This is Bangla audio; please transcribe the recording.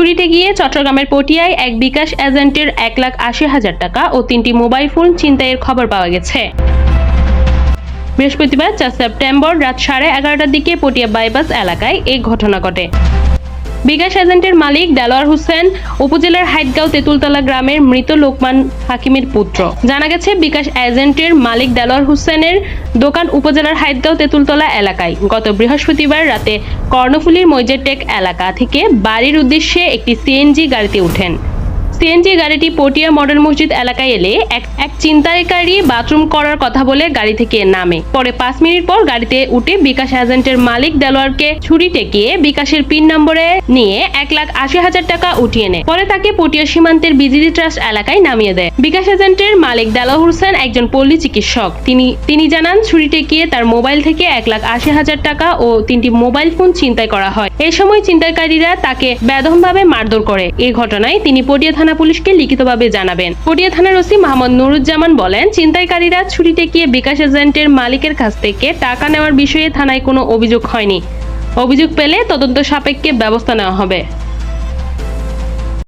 ছুরিতে গিয়ে চট্টগ্রামের পটিয়ায় এক বিকাশ এজেন্টের এক লাখ আশি হাজার টাকা ও তিনটি মোবাইল ফোন ছিনতাইয়ের খবর পাওয়া গেছে। বৃহস্পতিবার, চার সেপ্টেম্বর রাত সাড়ে এগারোটার দিকে পটিয়া বাইপাস এলাকায় এই ঘটনা ঘটে। বিকাশ এজেন্টের মালিক দেলোয়ার হোসেন, উপজেলার হাইটগাঁও তেঁতুলতলা গ্রামের মৃত লোকমান হাকিমের পুত্র। জানা গেছে, বিকাশ এজেন্টের মালিক দেলোয়ার হোসেনের দোকান উপজেলার হাইটগাঁও তেঁতুলতলা এলাকায়। গত বৃহস্পতিবার রাতে কর্ণফুলীর মৈজেটেক এলাকা থেকে বাড়ির উদ্দেশ্যে একটি সিএনজি গাড়িতে উঠেন। সিএনজি গাড়িটি পটিয়া মডেল মসজিদ এলাকায় এলে এক ছিনতাইকারী বাথরুম করার কথা বলে গাড়ি থেকে নামে। পরে পাঁচ মিনিট পর গাড়িতে উঠে বিকাশ এজেন্টের মালিক দেলোয়ারকে ছুরি টেকিয়ে বিকাশের পিন নম্বরে নিয়ে এক লাখ আশি হাজার টাকা উঠিয়ে নেয়। পরে তাকে পটিয়া সীমান্তের বিজিডি ট্রাস্ট এলাকায় নামিয়ে দেয়। বিকাশ এজেন্টের মালিক দেলোয়ার হোসেন একজন পল্লী চিকিৎসক। তিনি তিনি জানান, ছুরি টেকিয়ে তার মোবাইল থেকে এক লাখ আশি হাজার টাকা ও তিনটি মোবাইল ফোন ছিনতাই করা হয়। এই সময় ছিনতাইকারীরা তাকে বেদমভাবে মারধর করে। এই ঘটনায় তিনি পটিয়া থানা পুলিশকে লিখিতভাবে জানাবেন। পটিয়া থানার ওসি মোহাম্মদ নুরুজ্জামান বলেন, ছিনতাইকারীরা ছুরি টেকিয়ে বিকাশ এজেন্টের মালিকের কাছ থেকে টাকা নেওয়ার বিষয়ে থানায় কোনো অভিযোগ হয়নি। অভিযোগ পেলে তদন্ত সাপেক্ষে ব্যবস্থা নেওয়া হবে।